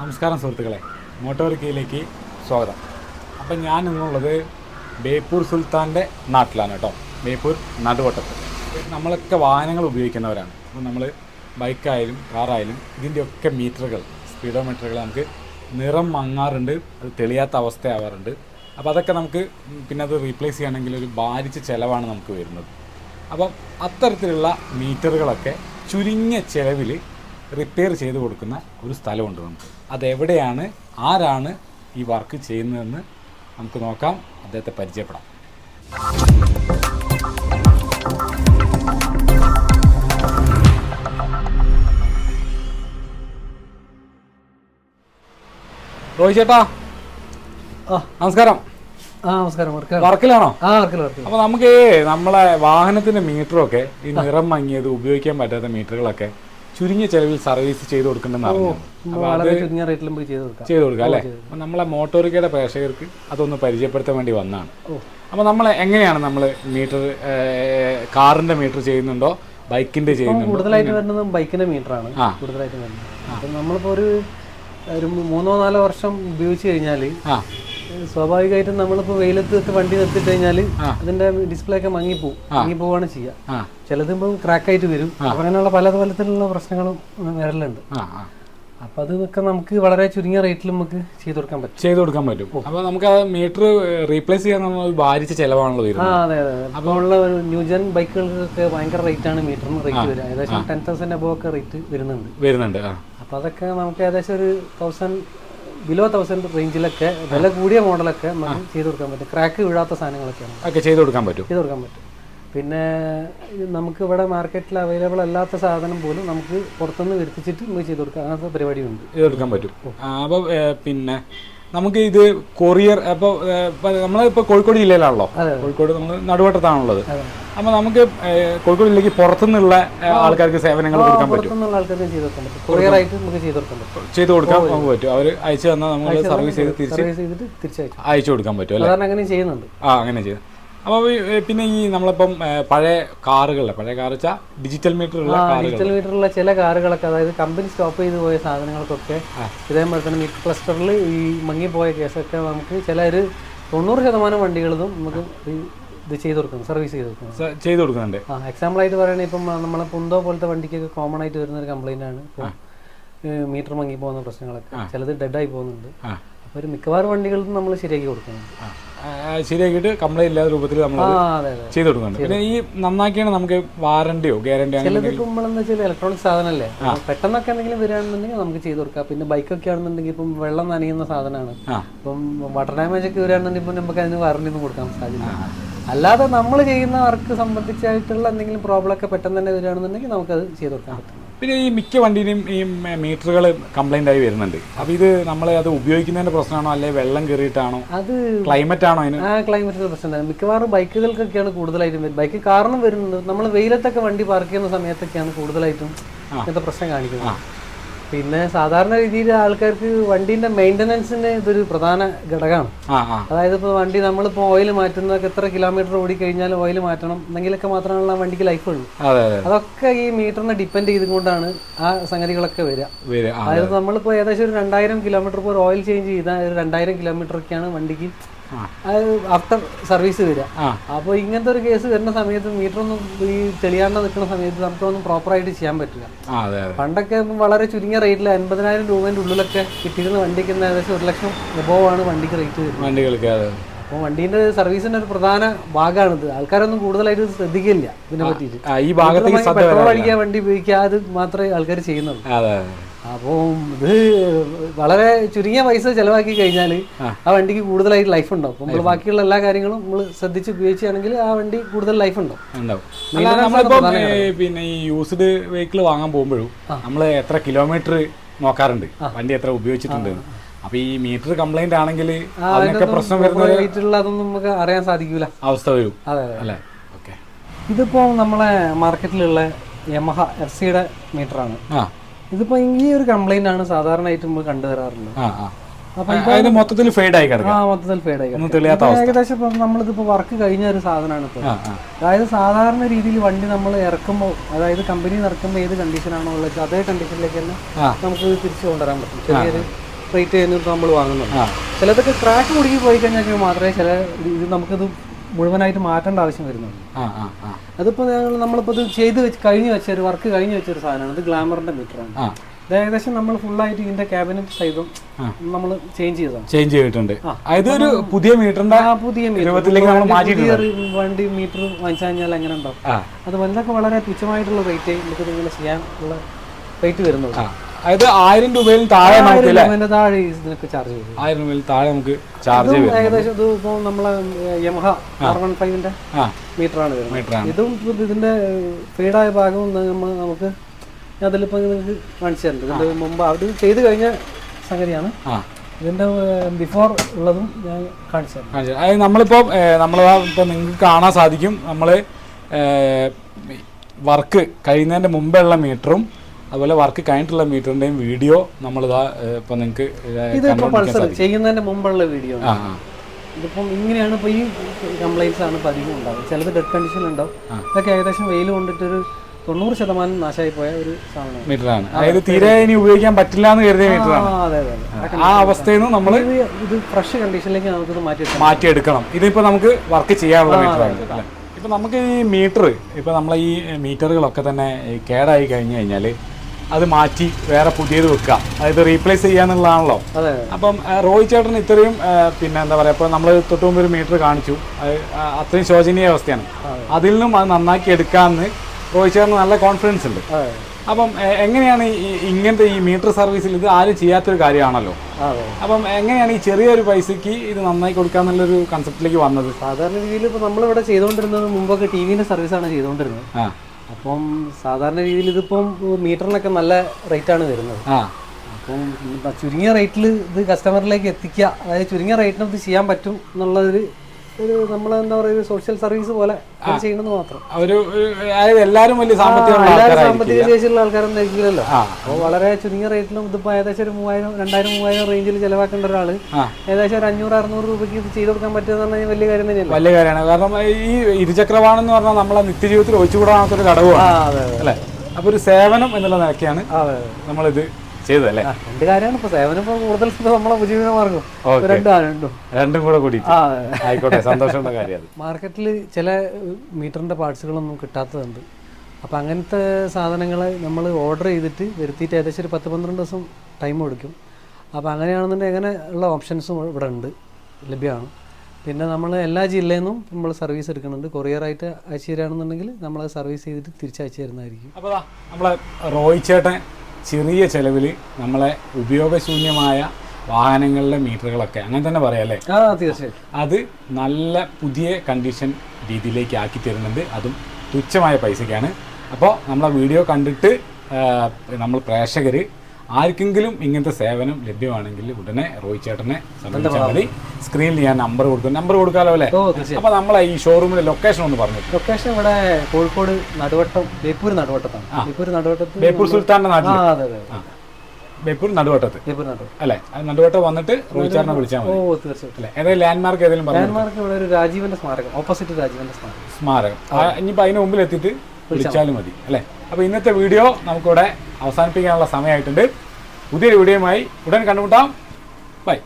നമസ്കാരം സുഹൃത്തുക്കളെ. മോട്ടോറിക്കയിലേക്ക് സ്വാഗതം. അപ്പം ഞാൻ ഇന്നുള്ളത് ബേപ്പൂർ സുൽത്താന്റെ നാട്ടിലാണ് കേട്ടോ. ബേപ്പൂർ നടുവട്ടത്ത്. നമ്മളൊക്കെ വാഹനങ്ങൾ ഉപയോഗിക്കുന്നവരാണ്. അപ്പം നമ്മൾ ബൈക്കായാലും കാറായാലും ഇതിന്റെയൊക്കെ മീറ്ററുകൾ സ്പീഡോമീറ്ററുകൾ നമുക്ക് നിറം മങ്ങാറുണ്ട്. അത് തെളിയാത്ത അവസ്ഥയാവാറുണ്ട്. അപ്പോൾ അതൊക്കെ നമുക്ക് പിന്നെ അത് റീപ്ലേസ് ചെയ്യണമെങ്കിൽ ഒരു ഭാരിച്ച ചിലവാണ് നമുക്ക് വരുന്നത്. അപ്പം അത്തരത്തിലുള്ള മീറ്ററുകളൊക്കെ ചുരുങ്ങിയ ചിലവിൽ റിപ്പയർ ചെയ്ത് കൊടുക്കുന്ന ഒരു സ്ഥലമുണ്ട് നമുക്ക്. അതെവിടെയാണ് ആരാണ് ഈ വർക്ക് ചെയ്യുന്നതെന്ന് നമുക്ക് നോക്കാം. അദ്ദേഹത്തെ പരിചയപ്പെടാം. റോഹി ചേട്ടാ നമസ്കാരം. നമസ്കാരം. വർക്കിലാണോ? അപ്പൊ നമുക്ക് നമ്മളെ വാഹനത്തിന്റെ മീറ്ററൊക്കെ ഈ നിറം മങ്ങിയത് ഉപയോഗിക്കാൻ പറ്റാത്ത മീറ്ററുകളൊക്കെ ചുരുങ്ങിയ ചെലവിൽ സർവീസ് ചെയ്ത് കൊടുക്കണമെന്ന് ചെയ്ത് കൊടുക്കാം. അല്ലേ? അപ്പൊ നമ്മളെ മോട്ടോറിക്കയുടെ പ്രേക്ഷകർക്ക് അതൊന്ന് പരിചയപ്പെടുത്താൻ വേണ്ടി വന്നാണ് അപ്പൊ നമ്മൾ എങ്ങനെയാണ് നമ്മൾ മീറ്റർ കാറിന്റെ മീറ്റർ ചെയ്യുന്നുണ്ടോ? ബൈക്കിന്റെ ചെയ്യുന്നുണ്ടോ? കൂടുതലായിട്ട് വരുന്നത് ബൈക്കിന്റെ മീറ്റർ ആണ് കൂടുതലായിട്ട് വരുന്നത്. അപ്പം നമ്മളിപ്പോൾ ഒരു ഒരു മൂന്നോ നാലോ വർഷം ഉപയോഗിച്ച് കഴിഞ്ഞാൽ ആ. സ്വാഭാവികമായിട്ടും നമ്മളിപ്പോ വെയിലത്ത് വണ്ടി നിർത്തിട്ട് കഴിഞ്ഞാൽ അതിന്റെ ഡിസ്പ്ലേ ഒക്കെ മങ്ങിപ്പോവും മങ്ങിപ്പോവാണ് ചെയ്യുക ക്രാക്ക് ക്രാക്കായിട്ട് വരും. അങ്ങനെയുള്ള പല തരത്തിലുള്ള പ്രശ്നങ്ങളും വരലുണ്ട്. അപ്പൊ അതൊക്കെ നമുക്ക് വളരെ ചുരുങ്ങിയ റേറ്റിൽ നമുക്ക് ചെയ്തു കൊടുക്കാൻ പറ്റും. ചെയ്തു കൊടുക്കാൻ പറ്റും. അപ്പൊ നമുക്ക് ആ മീറ്റർ റീപ്ലേസ് ചെയ്യാൻ നമ്മൾ ഭാരിച്ച ചെലവാണല്ലോ അതെ അതെ അപ്പോൾ ഉള്ള ന്യൂജൻ ബൈക്കുകൾക്കൊക്കെ ഭയങ്കര റേറ്റ് ആണ് മീറ്ററിന് റേറ്റ് വരിക. ഏകദേശം ടെൻ തൗസൻഡ് അബോ ഒക്കെ റേറ്റ് വരുന്നുണ്ട്. വരുന്നുണ്ട് അപ്പൊ അതൊക്കെ നമുക്ക് ഏകദേശം ഒരു തൗസൻഡ് ബിലോ തൗസൻഡ് റേഞ്ചിലൊക്കെ വില കൂടിയ മോഡലൊക്കെ നമുക്ക് ചെയ്ത് കൊടുക്കാൻ പറ്റും. ക്രാക്ക് വീഴാത്ത സാധനങ്ങളൊക്കെയാണ് ഒക്കെ ചെയ്ത് കൊടുക്കാൻ പറ്റും. ചെയ്ത് കൊടുക്കാൻ പറ്റും. പിന്നെ നമുക്ക് ഇവിടെ മാർക്കറ്റിൽ അവൈലബിൾ അല്ലാത്ത സാധനം പോലും നമുക്ക് പുറത്തുനിന്ന് വരുത്തിച്ചിട്ട് നമുക്ക് ചെയ്ത് കൊടുക്കാം. അങ്ങനത്തെ പരിപാടിയുണ്ട്. കൊടുക്കാൻ പറ്റും. അപ്പോൾ പിന്നെ നമുക്ക് ഇത് കൊറിയർ അപ്പോൾ നമ്മളിപ്പോൾ കോഴിക്കോട് ജില്ലയിലാണല്ലോ. കോഴിക്കോട് നമ്മൾ നടുവട്ടത്താണുള്ളത്. അപ്പോൾ നമുക്ക് കോഴിക്കോട് ജില്ലയ്ക്ക് പുറത്തുനിന്നുള്ള ആൾക്കാർക്ക് സേവനങ്ങൾ കൊടുക്കാൻ പറ്റും. ചെയ്തു കൊടുക്കാൻ പറ്റും. അവർ അയച്ചു തന്നാൽ നമ്മൾ സർവീസ് ചെയ്ത് തിരിച്ച് അയച്ചു കൊടുക്കാൻ പറ്റും അല്ലേ? അങ്ങനെ ചെയ്യുന്നുണ്ട്. ആ അങ്ങനെ ചെയ്ത്. അപ്പോൾ പിന്നെ ഈ നമ്മളിപ്പം പഴയ കാറുകളിലെ പഴയ കാർ വെച്ചാൽ ഡിജിറ്റൽ മീറ്റർ ഉള്ള ആ കാറുകൾ ഡിജിറ്റൽ മീറ്ററുള്ള ചില കാറുകളൊക്കെ അതായത് കമ്പനി സ്റ്റോപ്പ് ചെയ്ത് പോയ സാധനങ്ങൾക്കൊക്കെ ഇതേപോലെ തന്നെ മീറ്റർ ക്ലസ്റ്ററിൽ ഈ മങ്ങിപ്പോയ കേസൊക്കെ നമുക്ക് ചില ഒരു തൊണ്ണൂറ് ശതമാനം വണ്ടികളിലും നമുക്ക് ഇത് ചെയ്ത് കൊടുക്കണം സർവീസ് ചെയ്ത് കൊടുക്കണം സ- ചെയ്ത് കൊടുക്കുന്നുണ്ട്. ആ എക്സാമ്പിൾ ആയിട്ട് പറയുകയാണെങ്കിൽ ഇപ്പം നമ്മളെ പുന്തോ പോലത്തെ വണ്ടിക്കൊക്കെ കോമൺ ആയിട്ട് വരുന്ന ഒരു കംപ്ലൈന്റ് ആണ് മീറ്റർ മങ്ങി പോകുന്ന പ്രശ്നങ്ങളൊക്കെ. ചിലത് ഡെഡായി പോകുന്നുണ്ട്. ആ. അപ്പോൾ ഒരു മിക്കവാറും വണ്ടികളിലും നമ്മൾ ശരിയാക്കി കൊടുക്കുന്നുണ്ട്. ശരിയാക്കിയിട്ട് കംപ്ലൈന്റ് ഇല്ലാത്ത രൂപത്തിൽ നമ്മൾ ചെയ്ത് കൊടുക്കുന്നുണ്ട്. പിന്നെ ഈ നന്നാക്കിയാണ് നമുക്ക് വാറണ്ടിയോ ഗ്യാരണ്ടിയോ ചിലത് വെച്ചാൽ ഇലക്ട്രോണിക് സാധനമല്ലേ? പെട്ടെന്നൊക്കെ എന്തെങ്കിലും വരികയാണെന്നുണ്ടെങ്കിൽ നമുക്ക് ചെയ്ത് കൊടുക്കാം. പിന്നെ ബൈക്കൊക്കെ ആണെന്നുണ്ടെങ്കിൽ ഇപ്പം വെള്ളം നനയുന്ന സാധനമാണ്. ഇപ്പം വാട്ടർ ഡാമേജ് ഒക്കെ വരികയാണെന്നുണ്ടെങ്കിൽ ഇപ്പം നമുക്ക് അതിന് വാറണ്ടി ഒന്നും കൊടുക്കാൻ സാധ്യത അല്ലാതെ നമ്മൾ ചെയ്യുന്ന വർക്ക് സംബന്ധിച്ചായിട്ടുള്ള എന്തെങ്കിലും പ്രോബ്ലം ഒക്കെ പെട്ടെന്ന് തന്നെ വരികയാണെന്നുണ്ടെങ്കിൽ നമുക്കത് ചെയ്ത് കൊടുക്കാൻ പറ്റും. പിന്നെ ഈ മിക്ക വണ്ടിയിലും ഈ മീറ്ററുകൾ കംപ്ലൈന്റ് ആയി വരുന്നുണ്ട്. അപ്പോൾ ഇത് നമ്മൾ അത് ഉപയോഗിക്കുന്നതിന്റെ പ്രശ്നമാണോ അല്ലെങ്കിൽ വെള്ളം കയറിയിട്ടാണോ അത് ക്ലൈമറ്റ് ആണോ അതിന്? ആ ക്ലൈമറ്റിന്റെ പ്രശ്നം തന്നെ മിക്കവാറും ബൈക്കുകൾക്കൊക്കെയാണ് കൂടുതലായിട്ടും ബൈക്ക് കാരണം വരുന്നത്. നമ്മൾ വെയിലത്തൊക്കെ വണ്ടി പാർക്ക് ചെയ്യുന്ന സമയത്തൊക്കെയാണ് കൂടുതലായിട്ടും ഇങ്ങനത്തെ പ്രശ്നം കാണിക്കുന്നത്. പിന്നെ സാധാരണ രീതിയിൽ ആൾക്കാർക്ക് വണ്ടീന്റെ മെയിന്റനൻസിന് ഇതൊരു പ്രധാന ഘടകമാണ്. അതായത് ഇപ്പോൾ വണ്ടി നമ്മളിപ്പോൾ ഓയിൽ മാറ്റുന്നതൊക്കെ എത്ര കിലോമീറ്റർ ഓടി കഴിഞ്ഞാൽ ഓയിൽ മാറ്റണം എന്നെങ്കിലൊക്കെ മാത്രമാണ് ആ വണ്ടിക്ക് ലൈഫ് ഉള്ളൂ. അതെ അതെ. അതൊക്കെ ഈ മീറ്ററിനെ ഡിപ്പെൻഡ് ചെയ്തുകൊണ്ടാണ് ആ സംഗതികളൊക്കെ വരിക. അതായത് നമ്മളിപ്പോൾ ഏകദേശം ഒരു രണ്ടായിരം കിലോമീറ്റർ ഇപ്പോൾ ഓയിൽ ചേഞ്ച് ചെയ്താൽ ഒരു രണ്ടായിരം കിലോമീറ്റർ ഒക്കെയാണ് വണ്ടിക്ക് ആഫ്റ്റർ സർവീസ് വരിക. അപ്പോൾ ഇങ്ങനത്തെ ഒരു കേസ് വരുന്ന സമയത്ത് മീറ്റർ ഒന്നും ഈ തെളിയാണ്ട് നിൽക്കുന്ന സമയത്ത് നമുക്കൊന്നും പ്രോപ്പറായിട്ട് ചെയ്യാൻ പറ്റില്ല. പണ്ടൊക്കെ വളരെ ചുരുങ്ങിയ റേറ്റിൽ അൻപതിനായിരം രൂപേന്റെ ഉള്ളിലൊക്കെ കിട്ടിയിരുന്ന വണ്ടിക്ക് ഏകദേശം ഒരു ലക്ഷം വിഭവമാണ് വണ്ടിക്ക് റേറ്റ് വണ്ടികൾക്ക് അപ്പോൾ വണ്ടീന്റെ സർവീസിന്റെ ഒരു പ്രധാന ഭാഗമാണിത്. ആൾക്കാരൊന്നും കൂടുതലായിട്ട് ശ്രദ്ധിക്കില്ല ഇതിനെ പറ്റിയിട്ട്. പെട്രോൾ. അടിക്കാൻ വണ്ടി ഉപയോഗിക്കുക അത് മാത്രമേ ആൾക്കാർ ചെയ്യുന്നുള്ളൂ. അപ്പോൾ ഇത് വളരെ ചുരുങ്ങിയ പൈസ ചെലവാക്കി കഴിഞ്ഞാൽ ആ. വണ്ടിക്ക് കൂടുതലായിട്ട് ലൈഫ് ഉണ്ടാവും. നമ്മൾ ബാക്കിയുള്ള എല്ലാ കാര്യങ്ങളും നമ്മൾ ശ്രദ്ധിച്ച് ഉപയോഗിച്ചാണെങ്കിൽ ആ വണ്ടി കൂടുതൽ ലൈഫ് ഉണ്ടാവും. പിന്നെ ഈ യൂസ്ഡ് വെഹിക്കിൾ വാങ്ങാൻ പോകുമ്പോഴും നമ്മൾ എത്ര കിലോമീറ്റർ നോക്കാറുണ്ട്? വണ്ടി എത്ര ഉപയോഗിച്ചിട്ടുണ്ട്? അപ്പൊ ഈ മീറ്റർ കംപ്ലൈന്റ് ആണെങ്കിൽ അതിനൊക്കെ പ്രശ്നം വരുന്ന അതൊന്നും നമുക്ക് അറിയാൻ സാധിക്കൂല. അവസ്ഥ വരും. അല്ലേ? ഓക്കെ ഇതിപ്പോ നമ്മളെ മാർക്കറ്റിലുള്ള യമഹ എഫ് സിയുടെ മീറ്ററാണ് ആ ഇതിപ്പോൾ ഈ ഒരു കംപ്ലൈന്റ് ആണ് സാധാരണയായിട്ട് നമ്മൾ കണ്ടുവരാറുള്ളത് അതിന് മൊത്തത്തിൽ ഫെയ്ഡ് ആയി ആ മൊത്തത്തിൽ ഫേഡ് ആയി ഏകദേശം ഇപ്പം നമ്മളിതിപ്പോൾ വർക്ക് കഴിഞ്ഞ ഒരു സാധനമാണ് ഇപ്പോൾ ആ അതായത് സാധാരണ രീതിയിൽ വണ്ടി നമ്മൾ ഇറക്കുമ്പോൾ അതായത് കമ്പനി ഇറക്കുമ്പോൾ ഏത് കണ്ടീഷനാണോ ഉള്ളത് അതേ കണ്ടീഷനിലേക്ക് തന്നെ നമുക്ക് തിരിച്ചു കൊണ്ടുവരാൻ പറ്റും. ചെറിയൊരു റേറ്റ് കഴിഞ്ഞിട്ട് നമ്മൾ വാങ്ങുന്നുണ്ട്. ചിലതൊക്കെ ക്രാക്ക് കുടുങ്ങി പോയി കഴിഞ്ഞാൽ മാത്രമേ ചില ഇത് നമുക്കിത് മുഴുവനായിട്ട് മാറ്റേണ്ട ആവശ്യം വരുന്നുണ്ട്. അതിപ്പോൾ ഞങ്ങൾ നമ്മളിപ്പോൾ ഇത് ചെയ്ത് വെച്ച് കഴിഞ്ഞ് വെച്ച ഒരു വർക്ക് കഴിഞ്ഞ് വെച്ച ഒരു സാധനമാണ്. ഇത് ഗ്ലാമറിന്റെ മീറ്ററാണ് ഇത് ഏകദേശം നമ്മൾ ഫുള്ളായിട്ട് ഇതിന്റെ ക്യാബിനറ്റ് സൈസും നമ്മൾ ചേഞ്ച് ചെയ്തതാണ്. ചേഞ്ച് ചെയ്തിട്ടുണ്ട്. അതൊരു പുതിയ മീറ്ററിന്റെ പുതിയ മീറ്റർ വണ്ടി മീറ്റർ വാങ്ങിച്ചു കഴിഞ്ഞാൽ എങ്ങനെ ഉണ്ടാവും അത് വലുതൊക്കെ വളരെ തുച്ഛമായിട്ടുള്ള റേറ്റ് നമുക്ക് നിങ്ങൾ ചെയ്യാൻ ഉള്ള റേറ്റ് വരുന്നുള്ളൂ അതായത് ആയിരം രൂപയിൽ താഴെ നമുക്ക് താഴെ ഇതിനൊക്കെ ചാർജ് ചെയ്യും. ആയിരം രൂപയിൽ താഴെ നമുക്ക് ചാർജ് ചെയ്യും ഏകദേശം ഇത് ഇപ്പോൾ നമ്മളെ യമഹ ആർ വൺ ഫൈവിന്റെ മീറ്ററാണ് വരുന്നത്. ഇതും ഇതിന്റെ ഫീഡായ ഭാഗം നമ്മൾ നമുക്ക് അതിലിപ്പോൾ നിങ്ങൾക്ക് കാണിച്ചു തരുന്നുണ്ട് ഇതിന്റെ മുമ്പ് അത് ചെയ്ത് കഴിഞ്ഞ സംഗതിയാണ്. ഇതിന്റെ ബിഫോർ ഉള്ളതും ഞാൻ കാണിച്ചു തരാം. അതായത് നമ്മളിപ്പോൾ നമ്മൾ ഇപ്പോൾ നിങ്ങൾക്ക് കാണാൻ സാധിക്കും. നമ്മൾ വർക്ക് കഴിയുന്നതിന്റെ മുമ്പുള്ള മീറ്ററും അതുപോലെ വർക്ക് കഴിഞ്ഞിട്ടുള്ള മീറ്ററിന്റെയും വീഡിയോ നമ്മളിതാ ഇപ്പൊ നിങ്ങൾക്ക് ചെയ്യുന്നതിന്റെ മുമ്പുള്ള വീഡിയോ ആ ഇതിപ്പം ഇങ്ങനെയാണ് ഇപ്പോൾ ഈ കംപ്ലൈൻസ് ആണ് ഇപ്പോൾ അധികം ഉണ്ടാവും ചിലത് ഡെഡ് കണ്ടീഷൻ ഉണ്ടാവും. ഇതൊക്കെ ഏകദേശം വെയിൽ കൊണ്ടിട്ടൊരു തൊണ്ണൂറ് ശതമാനം നാശമായി പോയ ഒരു സാധനമാണ്. മീറ്ററാണ് അതായത് തീരെ ഇനി ഉപയോഗിക്കാൻ പറ്റില്ല എന്ന് കരുതിയ മീറ്ററാണ് ആ അവസ്ഥയിൽ നിന്ന് നമ്മൾ ഇത് ഫ്രഷ് കണ്ടീഷനിലേക്ക് നമുക്ക് മാറ്റി മാറ്റിയെടുക്കണം. ഇതിപ്പോൾ നമുക്ക് വർക്ക് ചെയ്യാനുള്ള മീറ്ററാണ് അല്ലേ ഇപ്പം നമുക്ക് ഈ മീറ്റർ ഇപ്പൊ നമ്മളെ ഈ മീറ്ററുകളൊക്കെ തന്നെ കേടായി കഴിഞ്ഞു കഴിഞ്ഞാൽ അത് മാറ്റി വേറെ പുതിയത് വെക്കുക. അതായത് റീപ്ലേസ് ചെയ്യാന്നുള്ളതാണല്ലോ അപ്പം റോഹിത് റോയ് ചേട്ടൻ ഇത്രയും പിന്നെ എന്താ പറയുക ഇപ്പോൾ നമ്മൾ തൊട്ട് മുമ്പ് ഒരു മീറ്റർ കാണിച്ചു. അത്രയും ശോചനീയ അവസ്ഥയാണ്. അതിൽ നിന്നും അത് നന്നാക്കി എടുക്കാമെന്ന് റോയ് ചേട്ടന് നല്ല കോൺഫിഡൻസ് ഉണ്ട്. അപ്പം എങ്ങനെയാണ് ഇങ്ങനത്തെ ഈ മീറ്റർ സർവീസിൽ ഇത് ആരും ചെയ്യാത്തൊരു കാര്യമാണല്ലോ? അപ്പം എങ്ങനെയാണ് ഈ ചെറിയൊരു പൈസക്ക് ഇത് നന്നായി കൊടുക്കാന്നുള്ളൊരു കൺസെപ്റ്റിലേക്ക് വന്നത്? സാധാരണ രീതിയിൽ ഇപ്പോൾ നമ്മളിവിടെ ചെയ്തുകൊണ്ടിരുന്നത് മുമ്പൊക്കെ ടി വിന്റെ സർവീസാണ് ചെയ്തുകൊണ്ടിരുന്നത്. അപ്പം സാധാരണ രീതിയിൽ ഇതിപ്പം മീറ്ററിനൊക്കെ നല്ല റേറ്റ് ആണ് വരുന്നത്. ആ. അപ്പം ചുരുങ്ങിയ റേറ്റിൽ ഇത് കസ്റ്റമറിലേക്ക് എത്തിക്കുക അതായത് ചുരുങ്ങിയ റേറ്റിന് ഇത് ചെയ്യാൻ പറ്റും എന്നുള്ളൊരു ഒരു പറയുക സോഷ്യൽ സർവീസ് പോലെ ഇത് ചെയ്യണമെന്ന് മാത്രം. ഒരു ഒരു- എല്ലാവരും വലിയ സാമ്പത്തികമുള്ള സാമ്പത്തിക ശേഷിയുള്ള ആൾക്കാരൊന്നും ആയിരിക്കില്ലല്ലോ. അപ്പോൾ വളരെ ചുരുങ്ങിയ റേറ്റിലും ഇതിപ്പോൾ ഏകദേശം ഒരു മൂവായിരം രണ്ടായിരം മൂവായിരം റേഞ്ചിൽ ചിലവാക്കേണ്ട ഒരാൾ ഏകദേശം ഒരു അഞ്ഞൂറ് അറുന്നൂറ് രൂപയ്ക്ക് ഇത് ചെയ്ത് കൊടുക്കാൻ പറ്റുമെന്ന് പറഞ്ഞാൽ വലിയ കാര്യം തന്നെയല്ല? വലിയ കാര്യമാണ്. കാരണം ഈ ഇരുചക്രവാഹനം പറഞ്ഞാൽ നമ്മളെ നിത്യജീവിതത്തിൽ ഒഴിച്ചുകൂടാത്തൊരു ഒരു ഘടകമാണ് അല്ലേ? അപ്പോൾ ഒരു സേവനം എന്നുള്ള നിലയ്ക്കാണ് നമ്മളിത് നമ്മളിത് ആ, രണ്ട് കാര്യമാണ് ഇപ്പൊ സേവനം ഇപ്പൊ കൂടുതൽ നമ്മളെ ഉപജീവന മാർഗം. രണ്ടും രണ്ടും. രണ്ടും കൂടെ കൂടി. ആയിക്കോട്ടെ സന്തോഷമുള്ള കാര്യം അത്. മാർക്കറ്റിൽ ചില മീറ്ററിന്റെ പാർട്സുകളൊന്നും കിട്ടാത്തതുണ്ട്. അപ്പൊ അങ്ങനത്തെ സാധനങ്ങൾ നമ്മൾ ഓർഡർ ചെയ്തിട്ട് വരുത്തിയിട്ട് ഏകദേശം ഒരു പത്ത് പന്ത്രണ്ട് ദിവസം ടൈം കൊടുക്കും അപ്പോൾ അങ്ങനെയാണെന്നുണ്ടെങ്കിൽ അങ്ങനെ ഉള്ള ഓപ്ഷൻസും ഇവിടെ ഉണ്ട്. ലഭ്യമാണ്. പിന്നെ നമ്മൾ എല്ലാ ജില്ലയിൽ നിന്നും നമ്മൾ സർവീസ് എടുക്കുന്നുണ്ട്. കൊറിയറായിട്ട് അയച്ചു തരികയാണെന്നുണ്ടെങ്കിൽ നമ്മൾ സർവീസ് ചെയ്തിട്ട് തിരിച്ചയച്ചു തരുന്നതായിരിക്കും. അപ്പോൾ നമ്മളെ റോയ് ചേട്ടൻ ചെറിയ ചെലവിൽ നമ്മളെ ഉപയോഗശൂന്യമായ വാഹനങ്ങളിലെ മീറ്ററുകളൊക്കെ അങ്ങനെ തന്നെ പറയാം അല്ലേ? തീർച്ചയായും അത് നല്ല പുതിയ കണ്ടീഷൻ രീതിയിലേക്ക് ആക്കി തരുന്നുണ്ട്. അതും തുച്ഛമായ പൈസയ്ക്കാണ്. അപ്പോൾ നമ്മളെ വീഡിയോ കണ്ടിട്ട് നമ്മൾ പ്രേക്ഷകർ ആർക്കെങ്കിലും ഇങ്ങനത്തെ സേവനം ലഭ്യമാണെങ്കിൽ ഉടനെ റോയ് ചേട്ടനെ സംബന്ധിച്ചാൽ മതി. സ്ക്രീനിൽ ഞാൻ നമ്പർ കൊടുക്കും. നമ്പർ കൊടുക്കാമല്ലോ അല്ലേ? അപ്പൊ അപ്പോൾ നമ്മളെ ഈ ഷോറൂമിലെ ലൊക്കേഷൻ ഒന്ന് പറഞ്ഞു ലൊക്കേഷൻ ഇവിടെ കോഴിക്കോട് നടുവട്ടം ബേപ്പൂർ നടുവട്ടത്താണ്. ബേപ്പൂർ നടുവട്ടത്ത് ബേപ്പൂർ സുൽത്താന്റെ നാട്ടിൽ അതെ അതെ ബേപ്പൂർ നടുവട്ടത്ത്. അല്ലേ? നടുവട്ടം വന്നിട്ട് റോയ് ചേട്ടനെ വിളിച്ചാൽ മതി. ഏതെങ്കിലും ലാൻഡ്മാർക്ക് ഏതെങ്കിലും ലാൻഡ്മാർക്ക് ഇവിടെ ഒരു രാജീവന്റെ സ്മാരകം ഓപ്പോസിറ്റ് രാജീവന്റെ സ്മാരകം. സ്മാരകം. ഇനിയിപ്പോൾ അതിന് മുമ്പിൽ എത്തിയിട്ട് വിളിച്ചാലും മതി. അല്ലേ? അപ്പോൾ ഇന്നത്തെ വീഡിയോ നമുക്കിവിടെ അവസാനിപ്പിക്കാനുള്ള സമയമായിട്ടുണ്ട്. പുതിയൊരു വീഡിയോയുമായി ഉടൻ കണ്ടുമുട്ടാം. ബൈ.